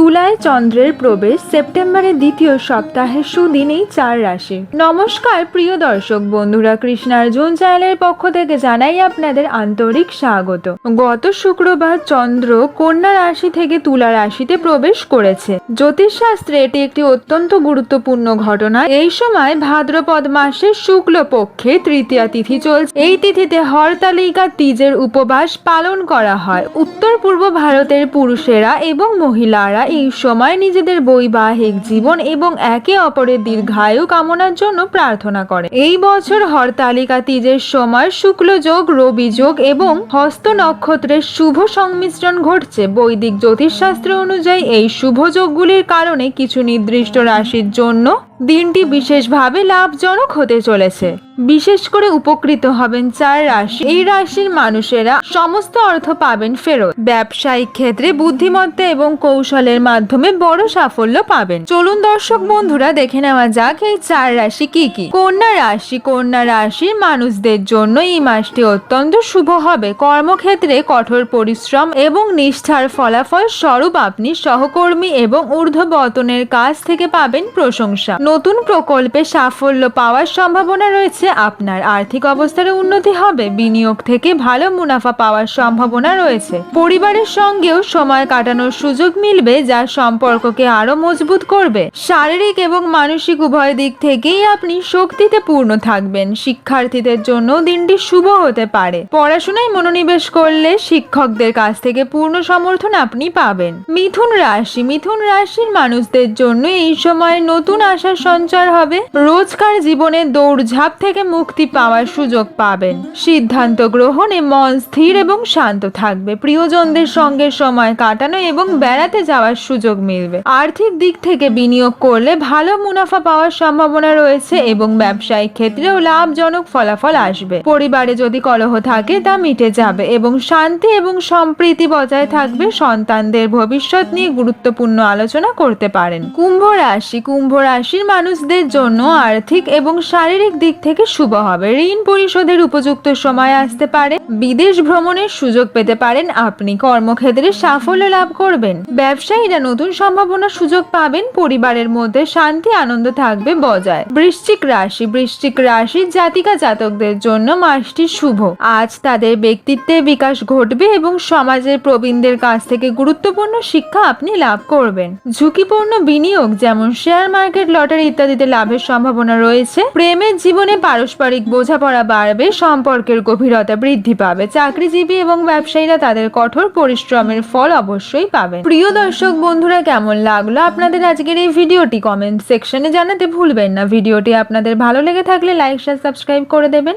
তুলায় চন্দ্রের প্রবেশ সেপ্টেম্বরের দ্বিতীয় সপ্তাহের সুদিনেই চার রাশি। নমস্কার, প্রিয় দর্শক বন্ধুরা কৃষ্ণার্জুন চ্যানেলের পক্ষ থেকে জানাই আপনাদের আন্তরিক স্বাগত। গত শুক্রবার চন্দ্র কন্যা রাশি থেকে তুলা রাশিতে প্রবেশ করেছে। জ্যোতিষশাস্ত্রে এটি একটি অত্যন্ত গুরুত্বপূর্ণ ঘটনা। এই সময় ভাদ্রপদ মাসের শুক্ল পক্ষে তৃতীয়া তিথি চলছে। এই তিথিতে হরতালিকা, তিজের উপবাস পালন করা হয়। উত্তর পূর্ব ভারতের পুরুষেরা এবং মহিলারা এই সময় নিজেদের বৈবাহিক জীবন এবং একে অপরের দীর্ঘায়ু কামনার জন্য প্রার্থনা করে। এই বছর হরতালিকা তিজের সময় শুক্ল যোগ, রবি যোগ এবং হস্ত নক্ষত্রের শুভ সংমিশ্রণ ঘটছে। বৈদিক জ্যোতিষশাস্ত্র অনুযায়ী এই শুভ যোগগুলির কারণে কিছু নির্দিষ্ট রাশির জন্য দিনটি বিশেষভাবে লাভজনক হতে চলেছে। বিশেষ করে উপকৃত হবেন চার রাশি। এই রাশির মানুষেরা সমস্ত অর্থ পাবেন ফেরত। ব্যবসায়িক ক্ষেত্রে বুদ্ধিমত্তা এবং কৌশলের মাধ্যমে বড় সাফল্য পাবেন। চলুন দর্শক বন্ধুরা, দেখে নেওয়া যাক এই চার রাশি কি কি। কন্যা রাশি। কন্যা রাশির মানুষদের জন্য এই মাসটি অত্যন্ত শুভ হবে। কর্মক্ষেত্রে কঠোর পরিশ্রম এবং নিষ্ঠার ফলাফল স্বরূপ আপনি সহকর্মী এবং ঊর্ধ্ববতনের কাছ থেকে পাবেন প্রশংসা। নতুন প্রকল্পে সাফল্য পাওয়ার সম্ভাবনা রয়েছে আপনার আর্থিক অবস্থার উন্নতি হবে। বিনিয়োগ থেকে ভালো মুনাফা পাওয়ার সম্ভাবনা রয়েছে। পরিবারের সঙ্গেও সময় কাটানোর সুযোগ মিলবে যা সম্পর্ককে আরও মজবুত করবে। শারীরিক এবং মানসিক উভয় দিক থেকেই আপনি শক্তিতে পূর্ণ থাকবেন। শিক্ষার্থীদের জন্য দিনটি শুভ হতে পারে। পড়াশোনায় মনোনিবেশ করলে শিক্ষকদের কাছ থেকে পূর্ণ সমর্থন আপনি পাবেন। মিথুন রাশি, মিথুন রাশির মানুষদের জন্য এই সময় নতুন আশার সঞ্চার হবে। রোজকার জীবনে দৌড়ঝাঁপ থেকে মুক্তি পাওয়ার সুযোগ পাবেন। সিদ্ধান্ত গ্রহণে মন স্থির এবং শান্ত থাকবে। প্রিয়জনদের সঙ্গে সময় কাটানো এবং বেড়াতে যাওয়ার সুযোগ মিলবে। আর্থিক দিক থেকে বিনিয়োগ করলে ভালো মুনাফা পাওয়ার সম্ভাবনা রয়েছে এবং ব্যবসায়িক ক্ষেত্রেও লাভজনক ফলাফল আসবে। পরিবারে যদি কলহ থাকে, তা মিটে যাবে এবং শান্তি এবং সম্প্রীতি বজায় থাকবে। সন্তানদের ভবিষ্যৎ নিয়ে গুরুত্বপূর্ণ আলোচনা করতে পারেন। কুম্ভ রাশি, কুম্ভ রাশির মানুষদের জন্য আর্থিক এবং শারীরিক দিক থেকে শুভ হবে। ঋণ পরিশোধের উপযুক্ত সময় আসতে পারে। বিদেশ ভ্রমণের সুযোগ পেতে পারেন আপনি। কর্মক্ষেত্রে সাফল্য লাভ করবেন। ব্যবসায়ীরা নতুন সম্ভাবনা সুযোগ পাবেন। পরিবারের মধ্যে শান্তি, আনন্দ থাকবে বজায়। বৃশ্চিক রাশি। বৃশ্চিক রাশির জাতিকা জাতকদের জন্য মাসটি শুভ। আজ তাদের ব্যক্তিত্বে বিকাশ ঘটবে এবং সমাজের প্রবীণদের কাছ থেকে গুরুত্বপূর্ণ শিক্ষা আপনি লাভ করবেন। ঝুঁকিপূর্ণ বিনিয়োগ, যেমন শেয়ার মার্কেট, লটারি ইত্যাদিতে লাভের সম্ভাবনা রয়েছে। প্রেমের জীবনে পারস্পরিক বোঝাপড়া বাড়বে, সম্পর্কের গভীরতা বৃদ্ধি পাবে, চাকরিজীবী এবং ব্যবসায়ীরা তাদের কঠোর পরিশ্রমের ফল অবশ্যই পাবে। প্রিয় দর্শক বন্ধুরা, কেমন লাগল আপনাদের আজকের এই ভিডিওটি? কমেন্ট সেকশনে জানাতে ভুলবেন না। ভিডিওটি আপনাদের ভালো লেগে থাকলে লাইক শেয়ার সাবস্ক্রাইব করে দেবেন।